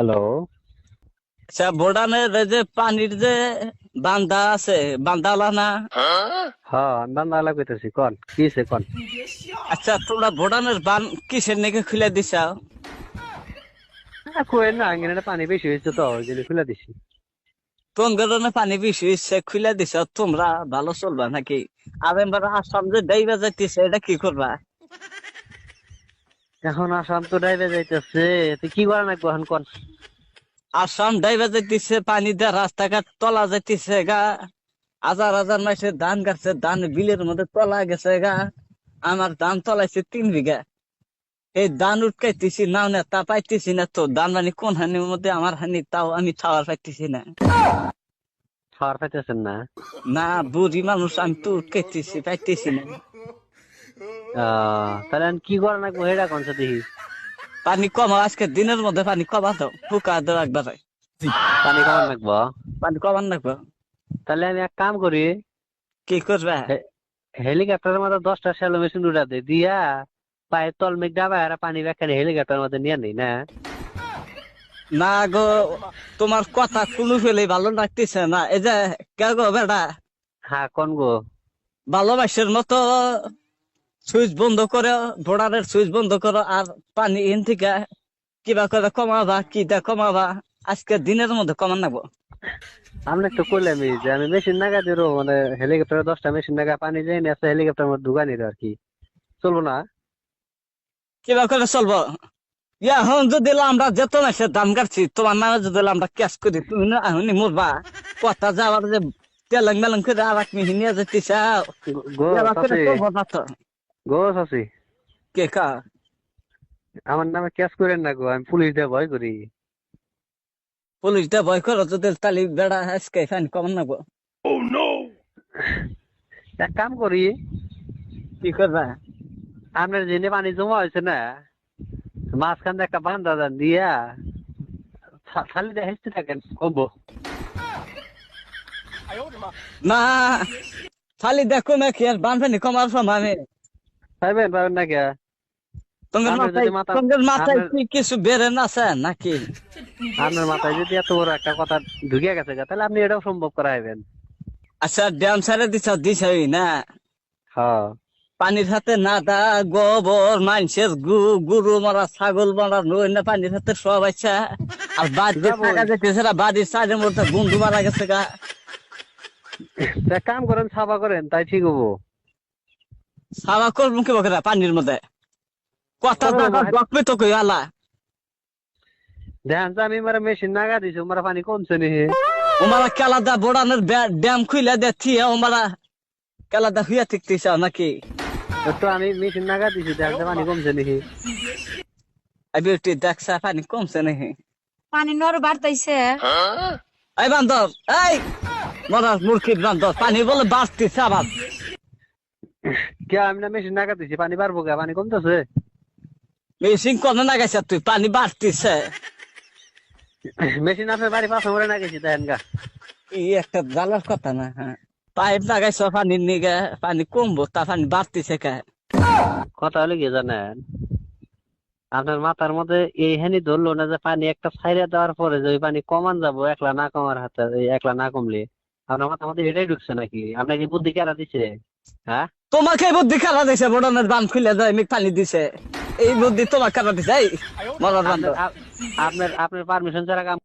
Hello. আচ্ছা বোর্ডানের যে পানির যে বান্দা আছে বান্দালা না? হ্যাঁ আমি বান্দালা কইতেছি কন? কি হইছে কন? আচ্ছা তোমরা বোর্ডানের বান কিসের নাকি খুলে দিছাও কই না আঙ্গিনাটা পানি বেশি হয়েছে তো ওই জন্য খুলে দিছি। টঙ্গরনে পানি বেশি হচ্ছে খুলে দিছ? তোমরা ভালো চলবা নাকি? আর এবার আসাম যে ডাইবা যাইতেছে এটা কি করবা? এখন আসাম তো ডাইবে যাইতেছে কি করা নাকবো এখন কন আসাম ডাইবা যাইতেছে পানি দিয়ে রাস্তাঘাট তলা যাইতেছে গা। হাজার হাজার মাসে ধান গাছে ধান বিলের মধ্যে তলা গেছে গা। আমার ধান তলাইছে তিন বিঘা। এই ধান উঠকাইতেছি নাও না তা পাইতেছি না তো। ধান মানে কোন হানির মধ্যে আমার হানি তাও আমি ছাওয়ার পাইতেছি না। খাওয়ার পাইতেছেন না? না বুড়ি মানুষ আমি তো উঠকাইতেছি পাইতেছি না। তাহলে কি করা নাকবো হেডা কোন সাথে পানি কমাও আজকে দিনের মধ্যে পানি কমা দাও ফুকা দাও একবারে। পানি খাওয়ার নাকবো পানি কমান রাখব তাহলে আমি এক কাম করি কি করবে? হেলিকপ্টারের মধ্যে দশটা শ্যালো মেশিন উঠা দে দিয়া পায়ের তল মেঘ ডাবা আর পানি ব্যাখ্যা হেলিকপ্টারের মধ্যে নিয়ে নেই না? না গো তোমার কথা কোনো ফেলে ভালো লাগতেছে না। এই যে কে গো বেটা? হ্যাঁ কোন গো? ভালোবাসার মতো। সুইচ বন্ধ করো বোর্ডারের সুইচ বন্ধ করো আর পানি ইন থেকে কিবা করে কমাবা কি দা কমাবা আজকে দিনের মধ্যে কমান নাবো। আমি তো করলাম যে আমি মেশিন নাগা দিরো মানে হেলিকপ্টারে দশটা মেশিন নাগা পানি যাই না হেলিকপ্টার মধ্যে ঢুকানি আর কি। চলবো না? কিবা করে চলবো। ইয়া হন যদি আমরা যেত মাসে দাম কাটছি। তোমার নামে যদি আমরা ক্যাশ করি তুমি না এখনই মরবা। কথা যাওয়ার যে তেলেং মেলেং করে আর এক মিহি নিয়ে যেতে চাও গো চাচি না গো কে কা? আমার নামে ক্যাশ করেন না গো আমি পুলিশ দিয়ে ভয় করি। পুলিশ দে ভয় করো যদি তালি বেড়া আজকে ফাইন কমান নাবো এক কাম করি। কি করবা? আপনার জেনে পানি জমা হয়েছে না? মাঝখান দিয়ে একটা বান্ধা দান দিয়া খালি দিয়ে হেসতে থাকেন কমবো। না খালি দেখো না কি আর বানফানি কমার সময়? আমি পাইবেন পাবেন না কে? তোমার মাথায় কি কিছু আছে নাকি? আপনার মাথায় যদি এত বড় একটা কথা ঢুকে গেছে তাহলে আপনি এটাও সম্ভব করাইবেন। আচ্ছা ড্যাম সারে দিছ দিছ না? হ্যাঁ। পানির হাতে নাদা গোবর মানুষের গু গরু মারা ছাগল মারা নই না পানির হাতে সব আচ্ছা আর বাড়িতে। থাকা যেতেছে না বাড়ির সাইডের মধ্যে বন্ধু মারা গেছে গা। কাম করেন সাফা করেন তাই ঠিক হব। সাবা করব কি বকরা পানির মধ্যে। কথা তো কই আলা ধ্যান আমি মারা মেশিন নাগা দিছি মারা পানি কমছে নি ওমারা কেলাদা বোড়ানোর ড্যাম খুইলা দে থিয়া ওমারা কেলাদা হুইয়া ঠিকতেছ নাকি? তো আমি মেশিন নাগা দিছি ধ্যান পানি কমছে নি আই বিউটি দেখছা পানি কমছে নাকি পানি নর বাড়তাইছে। এই বান্দর এই! মরার মূর্খির বান্দর পানি বলে বাড়তিছে আবার। কে আমি না মেশিন নাগা দিছি পানি পারব কে পানি কমতেছে? মেশিন কোনে না তুই? পানি বাড়তিছে। মেশিন আপনার বাড়ি পাশে মরে না গেছি দেখেন গা। এই একটা জ্বালার কথা না হ্যাঁ। পাইপ লাগাইছ পানির নিগে পানি কমবো তা পানি বাড়তিছে কে? কথা হলে কি জানেন? আপনার মাথার মধ্যে এই হানি ধরলো না যে পানি একটা ছাইরা দেওয়ার পরে যে ওই পানি কমান যাব একলা না কমার হাতে একলা না কমলে আপনার মাথার মধ্যে এটাই ঢুকছে নাকি? আপনাকে বুদ্ধি কেরা দিছে? হ্যাঁ? তোমাকে বুদ্ধি খেলা দিছে বড়নের বান খুলে দেয় মিক পানি দিছে। এই বুদ্ধি তোমাকে খেলা দিছে, এই, মরার বান্ধব আপনার আপনার পারমিশন ছাড়া কাম